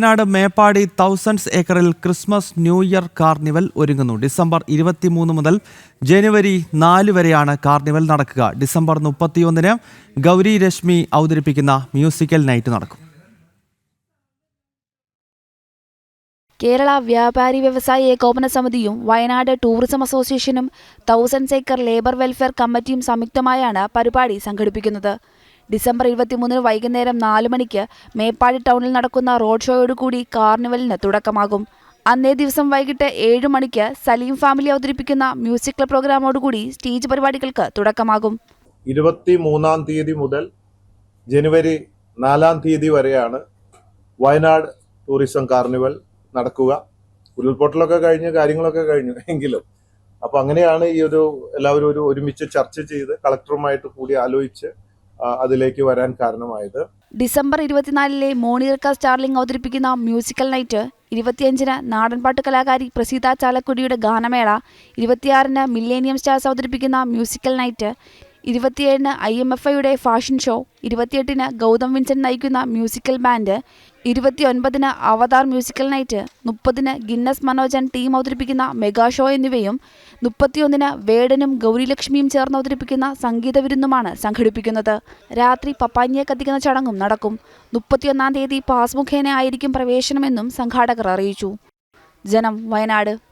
Wayanad Meppadi thousands ഏക്കറിൽ Christmas new year carnival ഒരുങ്ങുന്നു. December ഇരുപത്തിമൂന്ന് മുതൽ ജനുവരി നാല് വരെയാണ് കാർണിവൽ നടക്കുക. ഡിസംബർ മുപ്പത്തിയൊന്നിന് ഗൗരി രശ്മി അവതരിപ്പിക്കുന്ന മ്യൂസിക്കൽ നൈറ്റ് നടക്കും. കേരള വ്യാപാരി വ്യവസായി ഏകോപന സമിതിയും വയനാട് ടൂറിസം അസോസിയേഷനും തൗസൻഡ്സ് ഏക്കർ ലേബർ വെൽഫെയർ കമ്മിറ്റിയും സംയുക്തമായാണ് പരിപാടി സംഘടിപ്പിക്കുന്നത്. ഡിസംബർ ഇരുപത്തിമൂന്നിന് വൈകുന്നേരം നാല് മണിക്ക് മേപ്പാടി ടൗണിൽ നടക്കുന്ന റോഡ് ഷോയോടുകൂടി കാർണിവലിന് തുടക്കമാകും. അന്നേ ദിവസം വൈകിട്ട് ഏഴ് മണിക്ക് സലീം ഫാമിലി അവതരിപ്പിക്കുന്ന മ്യൂസിക്കൽ പ്രോഗ്രാമോടുകൂടി സ്റ്റേജ് പരിപാടികൾക്ക് തുടക്കമാകും. ഇരുപത്തി മൂന്നാം തീയതി മുതൽ ജനുവരി നാലാം തീയതി വരെയാണ് വയനാട് ടൂറിസം കാർണിവൽ നടക്കുക. ഉരുൾപൊട്ടലൊക്കെ കഴിഞ്ഞ് കാര്യങ്ങളൊക്കെ കഴിഞ്ഞു എങ്കിലും. അപ്പൊ അങ്ങനെയാണ് ഈ ഒരു എല്ലാവരും ഒരു ഒരുമിച്ച് ചർച്ച ചെയ്ത് കളക്ടറുമായിട്ട് കൂടി ആലോചിച്ച് അതിലേക്ക് വരാൻ കാരണമായത്. ഡിസംബർ ഇരുപത്തിനാലിലെ മോണിയർക്ക സ്റ്റാർലിംഗ് അവതരിപ്പിക്കുന്ന മ്യൂസിക്കൽ നൈറ്റ് ഇരുപത്തിയഞ്ചിന് നാടൻപാട്ട് കലാകാരി പ്രസീത ചാലക്കുടിയുടെ ഗാനമേള ഇരുപത്തിയാറിന് മില്ലേനിയം സ്റ്റാർസ് അവതരിപ്പിക്കുന്ന മ്യൂസിക്കൽ നൈറ്റ് ഇരുപത്തിയേഴിന് ഐ എം എഫ് ഐയുടെ ഫാഷൻ ഷോ ഇരുപത്തിയെട്ടിന് ഗൗതം വിൻസൻ നയിക്കുന്ന മ്യൂസിക്കൽ ബാൻഡ് ഇരുപത്തിയൊൻപതിന് അവതാർ മ്യൂസിക്കൽ നൈറ്റ് മുപ്പതിന് ഗിന്നസ് മനോജൻ ടീം അവതരിപ്പിക്കുന്ന മെഗാ ഷോ എന്നിവയും മുപ്പത്തിയൊന്നിന് വേടനും ഗൗരിലക്ഷ്മിയും ചേർന്ന് അവതരിപ്പിക്കുന്ന സംഗീത വിരുന്നുമാണ് സംഘടിപ്പിക്കുന്നത്. രാത്രി പപ്പാഞ്ഞിയെ കത്തിക്കുന്ന ചടങ്ങും നടക്കും. മുപ്പത്തിയൊന്നാം തീയതി പാസ് മുഖേന ആയിരിക്കും പ്രവേശനമെന്നും സംഘാടകർ അറിയിച്ചു. ജനം വയനാട്.